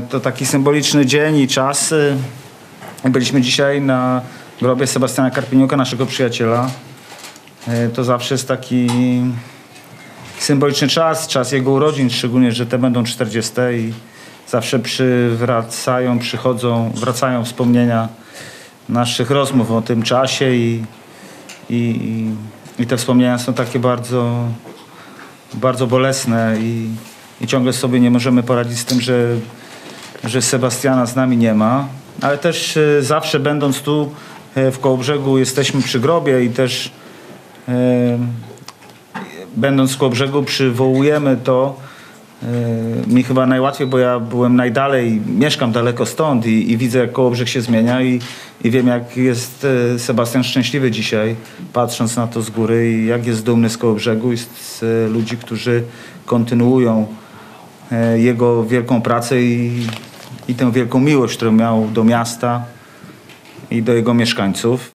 To taki symboliczny dzień i czas. Byliśmy dzisiaj na grobie Sebastiana Karpieniuka, naszego przyjaciela. E, To zawsze jest taki symboliczny czas, czas jego urodzin, szczególnie, że te będą 40 i zawsze przywracają, przychodzą, wracają wspomnienia naszych rozmów o tym czasie i, i, i, i te wspomnienia są takie bardzo, bardzo bolesne i, i ciągle sobie nie możemy poradzić z tym, że, że Sebastiana z nami nie ma, ale też e, zawsze będąc tu e, w Kołobrzegu jesteśmy przy grobie i też e, będąc w Kołobrzegu przywołujemy to, mi chyba najłatwiej, bo ja byłem najdalej, mieszkam daleko stąd i, i widzę jak Kołobrzeg się zmienia i, i wiem jak jest Sebastian szczęśliwy dzisiaj, patrząc na to z góry i jak jest dumny z Kołobrzegu i z, ludzi, którzy kontynuują jego wielką pracę i, i tę wielką miłość, którą miał do miasta i do jego mieszkańców.